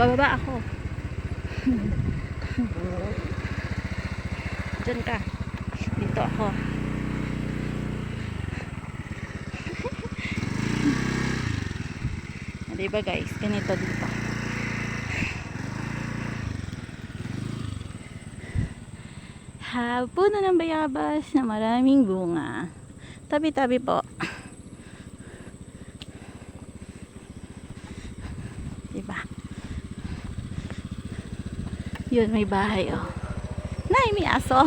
Bababa ako. Diyan ka. Dito ako. Diba guys, ganito dito. Ha, puno ng bayabas na maraming bunga. Tabi-tabi po. Diba? Yun, may bahay, oh. Nay, may aso.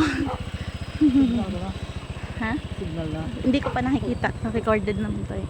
ha? Signal na. Hindi ko pa nakikita. Recorded naman to eh.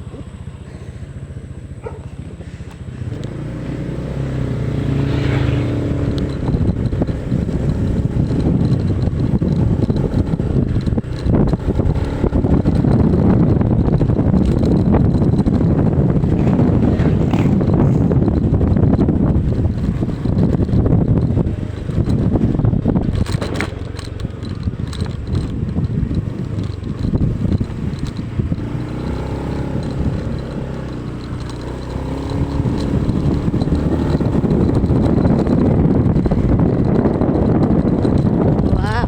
Wow.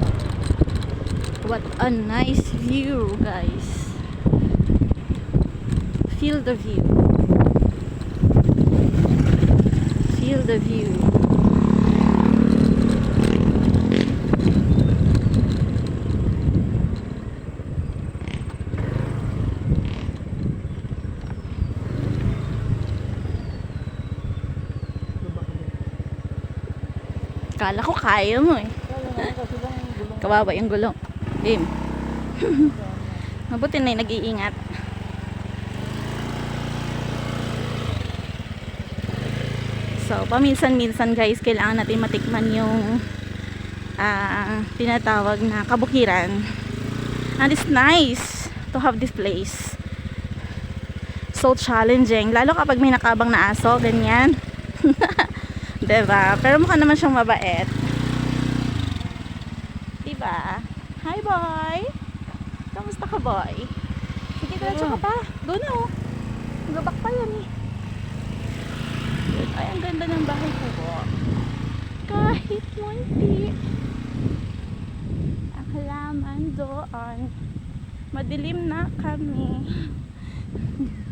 What a nice view, guys. Feel the view. Feel the view. Kala ko kaya mo eh. Kawawa yung gulong. Game. Mabuti na yung nag-iingat. So, paminsan-minsan guys, kailangan natin matikman yung ah, tinatawag na kabukiran. And it's nice to have this place. So challenging. Lalo kapag may nakabang na aso, ganyan. 'Di ba? Pero mukha naman siyang mabait. Diba? Hi, boy! Kamusta ka, boy? Sige, diretso ka pa. Doon na, oh. Gabak pa yan, eh. Ay, ang ganda ng bahay ko, po. Kahit munti. Ang halaman doon. Madilim na kami.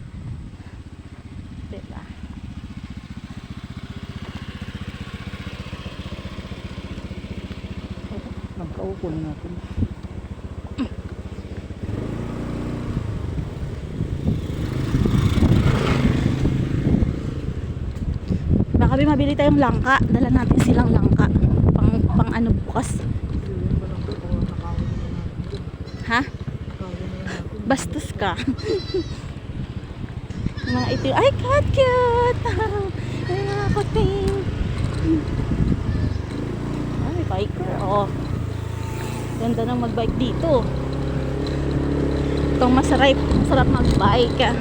diba? Nagkaupo na natin. May mabili tayong langka. Dala natin silang langka. Pang, pang ano bukas. Ha? Bastos ka. Mga ito, ay, cat cute! Ay, mga kuting. May biker, oh. Ganda ng magbike dito. Itong masarap, masarap magbike. ah.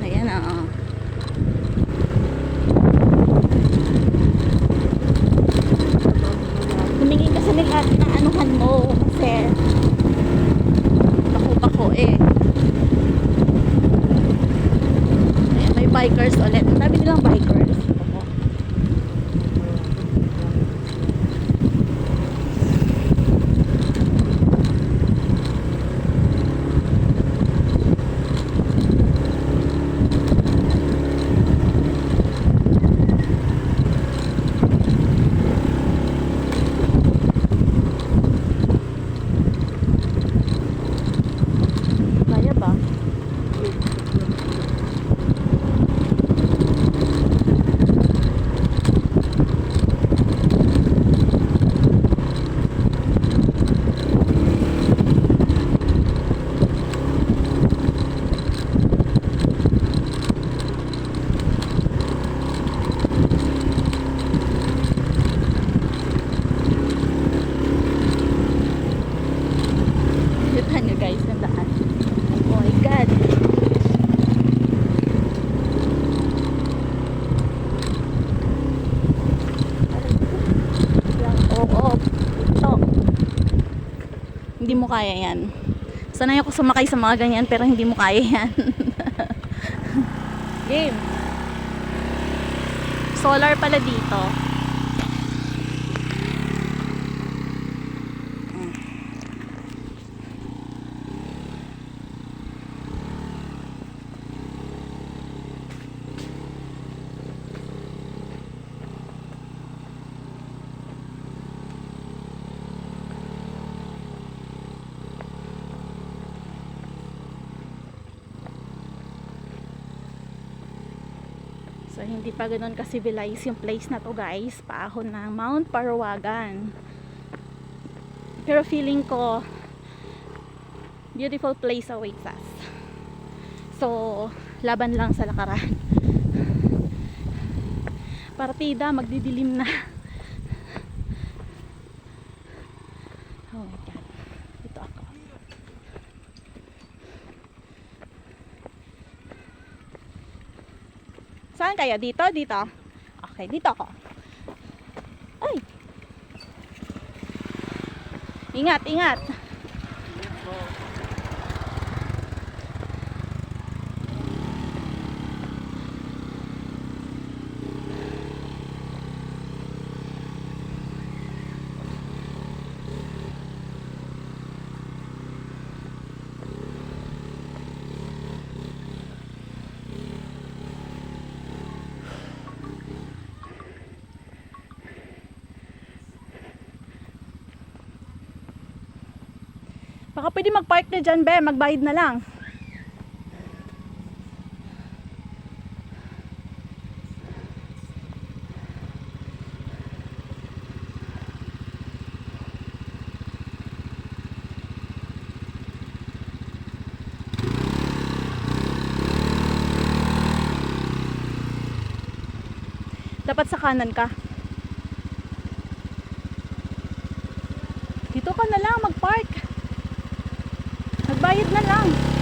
Ayan, oo. Tumingin kasi nila ng anuhan mo kasi bako-bako eh. Ayan, may bikers ulit. Ang dami nilang bikers. Opo. Kaya ba? Kita nyo guys, ang daan. Oh my God. Lang, oo, ito. Hindi mo kaya yan. Sanay ako sumakay sa mga ganyan pero hindi mo kaya yan. Game. Solar pala dito. So, hindi pa ganun ka-civilize yung place na to guys. Paahon ng Mount Parawagan. Pero feeling ko, beautiful place awaits us. So, laban lang sa lakaran. Partida, magdidilim na. Oh my God. Ito ako. Saan kayo? Dito? Dito? Okay, dito ako. Ay! Ingat, ingat. Baka pwede mag-park na dyan, be. Magbayad na lang. Dapat sa kanan ka. Dito ka na lang mag-park. Magbayad na lang.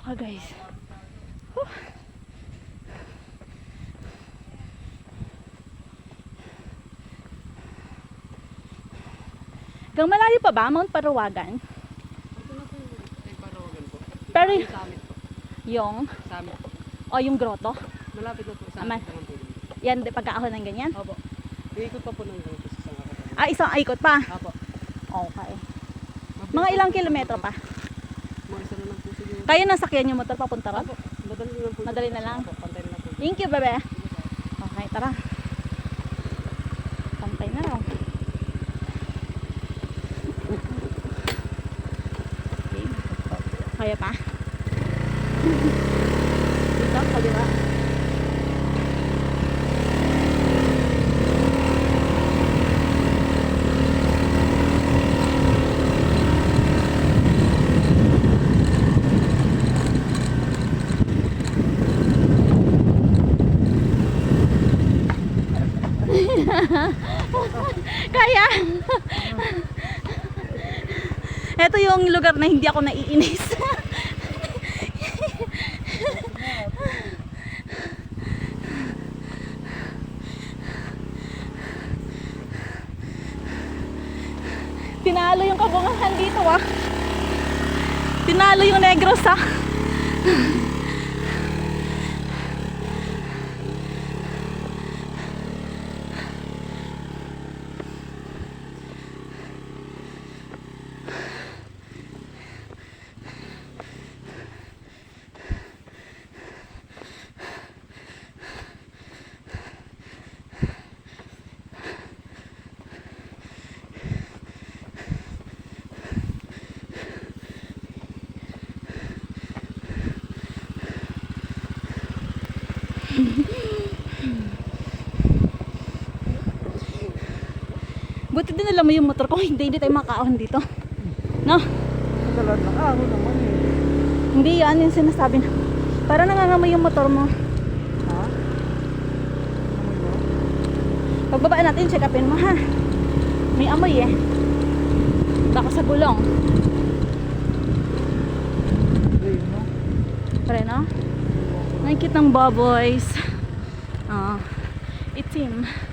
Kaloka guys. Whew. Gang malayo pa ba Mount Parawagan? Pero Yung Sa amin po. o yung grotto. Malapit na po sa amin. Yan pagkaahon ng ganyan. Opo. Iikot pa po ng ganito sa isang. Ah, isang ikot pa. Apo. Okay. Mga lang ilang kilometro pa. Isa na sakyan yung motor papunta ron? Madali na lang po. Madali na lang? Apo. Pantay na lang po. Thank you, bebe. Okay, tara. Pantay na raw. Okay. Kaya pa? Dito, kaliwa. Kaya. Ito yung lugar na hindi ako naiinis. Tinalo yung kabungahan dito ah. Tinalo yung negros ah. Buti din alam mo yung motor ko. Hindi, hindi tayo makaahon dito. No? Madalan lang ako naman eh. Hindi yan yung sinasabi na. Para nangangamoy yung motor mo. Ha? Pagbaba natin, check upin mo ha. May amoy eh. Baka sa gulong. Hindi, no? Pare no? Nakikita ng baboys. Ah, itim. Oops.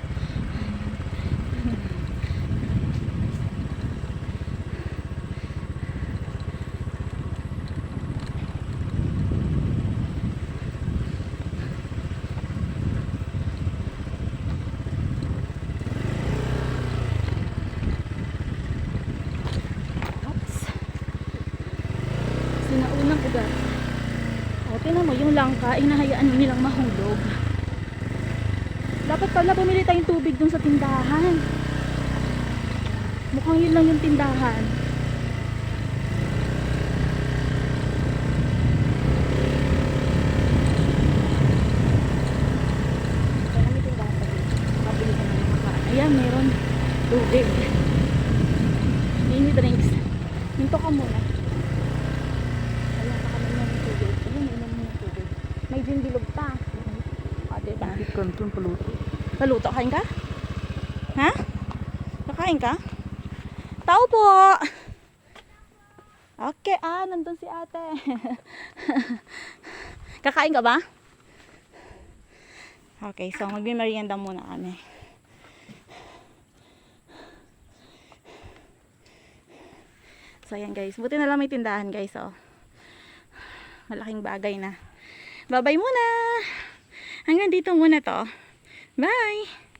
Sinaunang ugat. O, tinan mo, yung langka, inahayaan nilang mahulog. Dapat pala bumili tayong tubig dun sa tindahan. Mukhang yun lang yung tindahan. Ayan, meron tubig. Mini drinks. Minto ka muna. Wala pa kami ng tubig. Ayun, inom mo ng tubig. May gin bilog pa. O, diba? Bakit kanton Paluto, kain ka? Ha? Kakain ka? Tao po! Okay, ah, nandun si ate. Kakain ka ba? Okay, so magmimerienda muna kami. So, ayan guys. Buti na lang may tindahan guys, oh. Malaking bagay na. Bye-bye muna! Hanggang dito muna to. Bye!